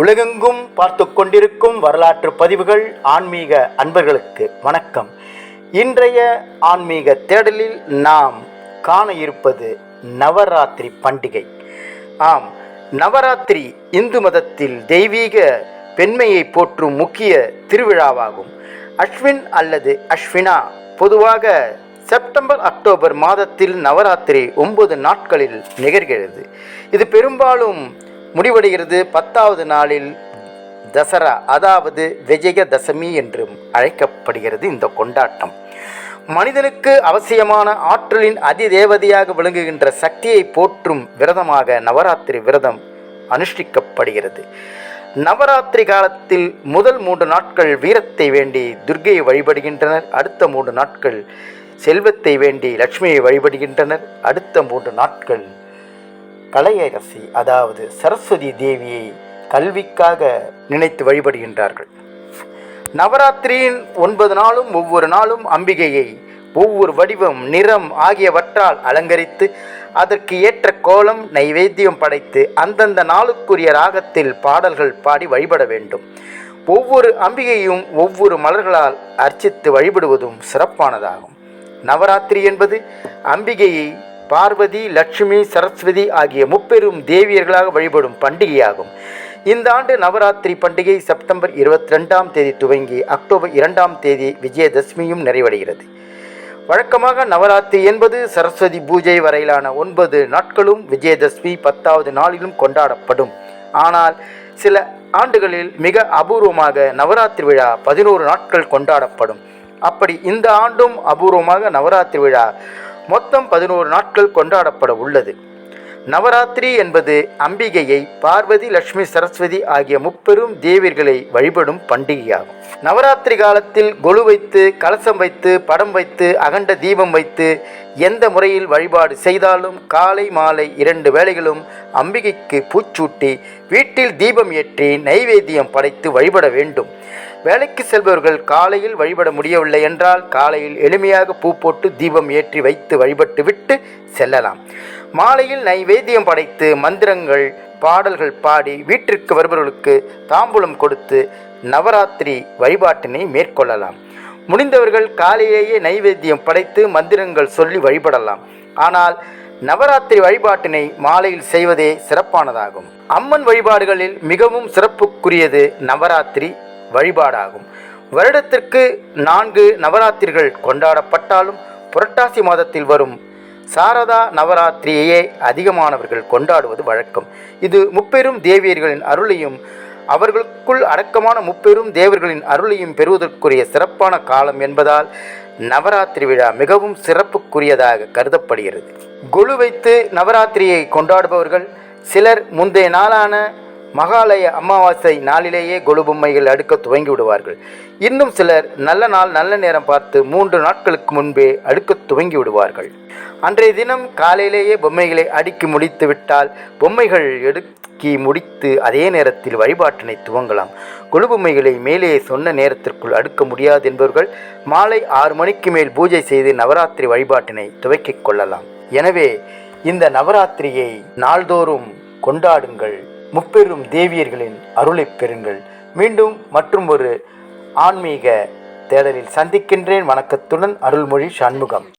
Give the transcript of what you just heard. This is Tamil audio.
உலகெங்கும் பார்த்து கொண்டிருக்கும் வரலாற்று பதிவுகள் ஆன்மீக அன்பர்களுக்கு வணக்கம். இன்றைய ஆன்மீக தேடலில் நாம் காண இருப்பது நவராத்திரி பண்டிகை. ஆம் நவராத்திரி இந்து மதத்தில் தெய்வீக பெண்மையை போற்றும் முக்கிய திருவிழாவாகும். அஸ்வின் அல்லது அஸ்வினா பொதுவாக செப்டம்பர் அக்டோபர் மாதத்தில் நவராத்திரி ஒன்பது நாட்களில் நிகழ்கிறது. இது பெரும்பாலும் முடிவடைகிறது பத்தாவது நாளில் தசரா அதாவது விஜயதசமி என்றும் அழைக்கப்படுகிறது இந்த கொண்டாட்டம். மனிதனுக்கு அவசியமான ஆற்றலின் அதிதேவதையாக விளங்குகின்ற சக்தியை போற்றும் விரதமாக நவராத்திரி விரதம் அனுஷ்டிக்கப்படுகிறது. நவராத்திரி காலத்தில் முதல் மூன்று நாட்கள் வீரத்தை வேண்டி துர்க்கையை வழிபடுகின்றனர். அடுத்த மூன்று நாட்கள் செல்வத்தை வேண்டி லட்சுமியை வழிபடுகின்றனர். அடுத்த மூன்று நாட்கள் கலையரசி அதாவது சரஸ்வதி தேவியை கல்விக்காக நினைத்து வழிபடுகின்றார்கள். நவராத்திரியின் ஒன்பது நாளும் ஒவ்வொரு நாளும் அம்பிகையை ஒவ்வொரு வடிவம் நிறம் ஆகியவற்றால் அலங்கரித்து அதற்கு ஏற்ற கோலம் நைவேத்தியம் படைத்து அந்தந்த நாளுக்குரிய ராகத்தில் பாடல்கள் பாடி வழிபட வேண்டும். ஒவ்வொரு அம்பிகையும் ஒவ்வொரு மலர்களால் அர்ச்சித்து வழிபடுவதும் சிறப்பானதாகும். நவராத்திரி என்பது அம்பிகையை பார்வதி லட்சுமி சரஸ்வதி ஆகிய முப்பெரும் தேவியர்களாக வழிபடும் பண்டிகையாகும். இந்த ஆண்டு நவராத்திரி பண்டிகை செப்டம்பர் இருபத்தி ரெண்டாம் தேதி துவங்கி அக்டோபர் இரண்டாம் தேதி விஜயதசமியும் நிறைவடைகிறது. வழக்கமாக நவராத்திரி என்பது சரஸ்வதி பூஜை வரையிலான ஒன்பது நாட்களும் விஜயதசமி பத்தாவது நாளிலும் கொண்டாடப்படும். ஆனால் சில ஆண்டுகளில் மிக அபூர்வமாக நவராத்திரி விழா பதினோரு நாட்கள் கொண்டாடப்படும். அப்படி இந்த ஆண்டும் அபூர்வமாக நவராத்திரி விழா மொத்தம் பதினோரு நாட்கள் கொண்டாடப்பட உள்ளது. நவராத்திரி என்பது அம்பிகையை பார்வதி லட்சுமி சரஸ்வதி ஆகிய முப்பெரும் தேவியர்களை வழிபடும் பண்டிகையாகும். நவராத்திரி காலத்தில் கொலு வைத்து கலசம் வைத்து படம் வைத்து அகண்ட தீபம் வைத்து எந்த முறையில் வழிபாடு செய்தாலும் காலை மாலை இரண்டு வேளைகளும் அம்பிகைக்கு பூச்சூட்டி வீட்டில் தீபம் ஏற்றி நைவேத்தியம் படைத்து வழிபட வேண்டும். வேலைக்கு செல்பவர்கள் காலையில் வழிபட முடியவில்லை என்றால் காலையில் எளிமையாக பூ போட்டு தீபம் ஏற்றி வைத்து வழிபட்டு விட்டு செல்லலாம். மாலையில் நைவேத்தியம் படைத்து மந்திரங்கள் பாடல்கள் பாடி வீட்டிற்கு வருபவர்களுக்கு தாம்பூலம் கொடுத்து நவராத்திரி வழிபாட்டினை மேற்கொள்ளலாம். முடிந்தவர்கள் காலையிலேயே நைவேத்தியம் படைத்து மந்திரங்கள் சொல்லி வழிபடலாம். ஆனால் நவராத்திரி வழிபாட்டினை மாலையில் செய்வதே சிறப்பானதாகும். அம்மன் வழிபாடுகளில் மிகவும் சிறப்புக்குரியது நவராத்திரி வழிபாடாகும். வருடத்திற்கு நான்கு நவராத்திரிகள் கொண்டாடப்பட்டாலும் புரட்டாசி மாதத்தில் வரும் சாரதா நவராத்திரியையே அதிகமானவர்கள் கொண்டாடுவது வழக்கம். இது முப்பெரும் தேவியர்களின் அருளையும் அவர்களுக்குள் அடக்கமான முப்பெரும் தேவர்களின் அருளையும் பெறுவதற்குரிய சிறப்பான காலம் என்பதால் நவராத்திரி விழா மிகவும் சிறப்புக்குரியதாக கருதப்படுகிறது. கொலு வைத்து நவராத்திரியை கொண்டாடுபவர்கள் சிலர் முந்தைய நாளான மகாலய அமாவாசை நாளிலேயே கொலுபொம்மைகள் அடுக்க துவங்கி விடுவார்கள் இன்னும் சிலர் நல்ல நாள் நல்ல நேரம் பார்த்து மூன்று நாட்களுக்கு முன்பே அடுக்க துவங்கி விடுவார்கள் அன்றைய தினம் காலையிலேயே பொம்மைகளை அடுக்கி முடித்து விட்டால் பொம்மைகள் எடுக்கி முடித்து அதே நேரத்தில் வழிபாட்டினை துவங்கலாம். கொலு பொம்மைகளை மேலே சொன்ன நேரத்திற்குள் அடுக்க முடியாது என்பவர்கள் மாலை ஆறு மணிக்கு மேல் பூஜை செய்து நவராத்திரி வழிபாட்டினை துவக்கிக் கொள்ளலாம். எனவே இந்த நவராத்திரியை நாள்தோறும் கொண்டாடுங்கள். முப்பெரும் தேவியர்களின் அருளைப் பெறுங்கள். மீண்டும் மற்றும் ஒரு ஆன்மீக தேடலில் சந்திக்கின்றேன். வணக்கத்துடன் அருள்மொழி சண்முகம்